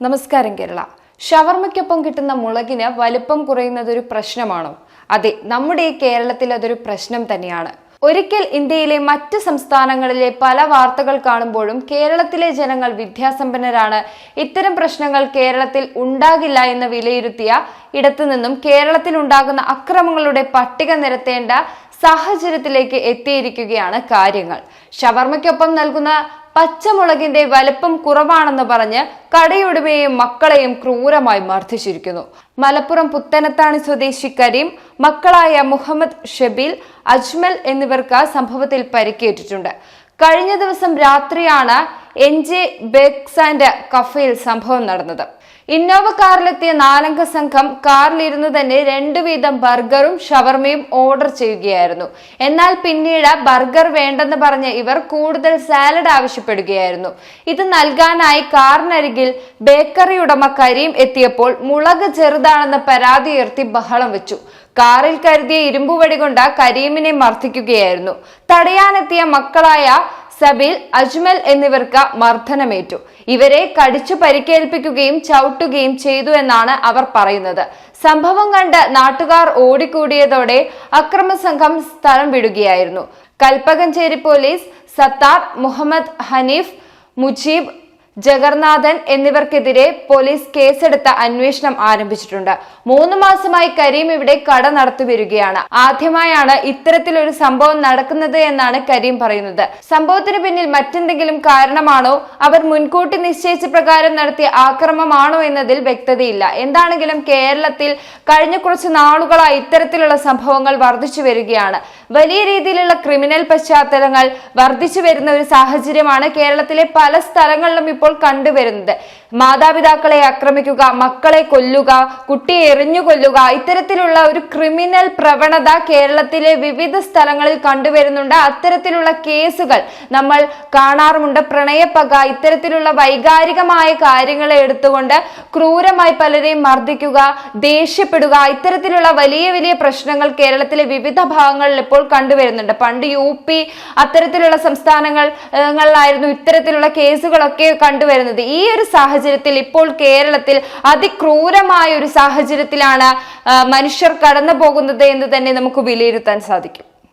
നമസ്കാരം കേരള. ഷവർമ്മയ്ക്കൊപ്പം കിട്ടുന്ന മുളകിന് വലിപ്പം കുറയുന്നത് ഒരു പ്രശ്നമാണോ? അതെ നമ്മുടെ ഈ കേരളത്തിൽ അതൊരു പ്രശ്നം തന്നെയാണ്. ഒരിക്കൽ ഇന്ത്യയിലെ മറ്റ് സംസ്ഥാനങ്ങളിലെ പല വാർത്തകൾ കാണുമ്പോഴും കേരളത്തിലെ ജനങ്ങൾ വിദ്യാസമ്പന്നരാണ്. ഇത്തരം പ്രശ്നങ്ങൾ കേരളത്തിൽ ഉണ്ടാകില്ല എന്ന് വിലയിരുത്തിയ ഇടത്തു നിന്നും കേരളത്തിൽ ഉണ്ടാകുന്ന അക്രമങ്ങളുടെ പട്ടിക നിരത്തേണ്ട സാഹചര്യത്തിലേക്ക് എത്തിയിരിക്കുകയാണ് കാര്യങ്ങൾ. ഷവർമ്മയ്ക്കൊപ്പം നൽകുന്ന പച്ചമുളകിന്റെ വലിപ്പം കുറവാണെന്ന് പറഞ്ഞ് കടയുടമയെയും മക്കളെയും ക്രൂരമായി മർദ്ദിച്ചിരിക്കുന്നു. മലപ്പുറം പുത്തനത്താണി സ്വദേശി കരീം മക്കളായ മുഹമ്മദ് ഷബീൽ അജ്മൽ എന്നിവർക്ക് സംഭവത്തിൽ പരിക്കേറ്റിട്ടുണ്ട്. കഴിഞ്ഞ ദിവസം രാത്രിയാണ് എൻ ജെ ബെക്സ് ആൻഡ് കഫയിൽ സംഭവം നടന്നത്. ഇന്നോവ കാറിലെത്തിയ നാലംഗ സംഘം കാറിലിരുന്ന് തന്നെ രണ്ടു വീതം ബർഗറും ഷവർമയും ഓർഡർ ചെയ്യുകയായിരുന്നു. എന്നാൽ പിന്നീട് ബർഗർ വേണ്ടെന്ന് പറഞ്ഞ് ഇവർ കൂടുതൽ സാലഡ് ആവശ്യപ്പെടുകയായിരുന്നു. ഇത് നൽകാനായി കാറിനരികിൽ ബേക്കറി ഉടമ കരീം എത്തിയപ്പോൾ മുളക് ചെറുതാണെന്ന് പരാതി ഉയർത്തി ബഹളം വെച്ചു. കാറിൽ കരുതിയ ഇരുമ്പുവടി കൊണ്ട് കരീമിനെ മർദ്ദിക്കുകയായിരുന്നു. തടയാനെത്തിയ മക്കളായ സബീൽ അജ്മൽ എന്നിവർക്ക് മർദ്ദനമേറ്റു. ഇവരെ കടിച്ചു പരിക്കേൽപ്പിക്കുകയും ചവിട്ടുകയും ചെയ്തു എന്നാണ് അവർ പറയുന്നത്. സംഭവം കണ്ട് നാട്ടുകാർ ഓടിക്കൂടിയതോടെ അക്രമ സംഘം സ്ഥലം വിടുകയായിരുന്നു. കൽപ്പകഞ്ചേരി പോലീസ് സത്താർ മുഹമ്മദ് ഹനീഫ് മുജീബ് ജഗർനാഥൻ എന്നിവർക്കെതിരെ പോലീസ് കേസെടുത്ത അന്വേഷണം ആരംഭിച്ചിട്ടുണ്ട്. മൂന്ന് മാസമായി കരീം ഇവിടെ കട നടത്തി വരികയാണ് ആദ്യമായാണ് ഇത്തരത്തിലൊരു സംഭവം നടക്കുന്നത് എന്നാണ് കരീം പറയുന്നത്. സംഭവത്തിന് പിന്നിൽ മറ്റെന്തെങ്കിലും കാരണമാണോ? അവർ മുൻകൂട്ടി നിശ്ചയിച്ച പ്രകാരം നടത്തിയ ആക്രമമാണോ എന്നതിൽ വ്യക്തതയില്ല. എന്താണെങ്കിലും കേരളത്തിൽ കഴിഞ്ഞ കുറച്ച് നാളുകളായി ഇത്തരത്തിലുള്ള സംഭവങ്ങൾ വർദ്ധിച്ചു വരികയാണ് വലിയ രീതിയിലുള്ള ക്രിമിനൽ പശ്ചാത്തലങ്ങൾ വർദ്ധിച്ചു വരുന്ന ഒരു സാഹചര്യമാണ് കേരളത്തിലെ പല സ്ഥലങ്ങളിലും ഇപ്പോൾ കണ്ടുവരുന്നത്. മാതാപിതാക്കളെ ആക്രമിക്കുക മക്കളെ കൊല്ലുക കുട്ടിയെ എറിഞ്ഞു കൊല്ലുക ഇത്തരത്തിലുള്ള ഒരു ക്രിമിനൽ പ്രവണത കേരളത്തിലെ വിവിധ സ്ഥലങ്ങളിൽ കണ്ടുവരുന്നുണ്ട്. അത്തരത്തിലുള്ള കേസുകൾ നമ്മൾ കാണാറുമുണ്ട്. പ്രണയപ്പക ഇത്തരത്തിലുള്ള വൈകാരികമായ കാര്യങ്ങളെ എടുത്തുകൊണ്ട് ക്രൂരമായി പലരെയും മർദ്ദിക്കുക ദേഷ്യപ്പെടുക ഇത്തരത്തിലുള്ള വലിയ വലിയ പ്രശ്നങ്ങൾ കേരളത്തിലെ വിവിധ ഭാഗങ്ങളിൽ ഇപ്പോൾ കണ്ടുവരുന്നുണ്ട്. പണ്ട് യു പി അത്തരത്തിലുള്ള സംസ്ഥാനങ്ങളിലായിരുന്നു ഇത്തരത്തിലുള്ള കേസുകളൊക്കെ കണ്ടുവരുന്നത്. ഈ ഒരു സാഹചര്യത്തിൽ ഇപ്പോൾ കേരളത്തിൽ അതിക്രൂരമായ ഒരു സാഹചര്യത്തിലാണ് മനുഷ്യർ കടന്നു പോകുന്നത് എന്ന് തന്നെ നമുക്ക് വിലയിരുത്താൻ സാധിക്കും.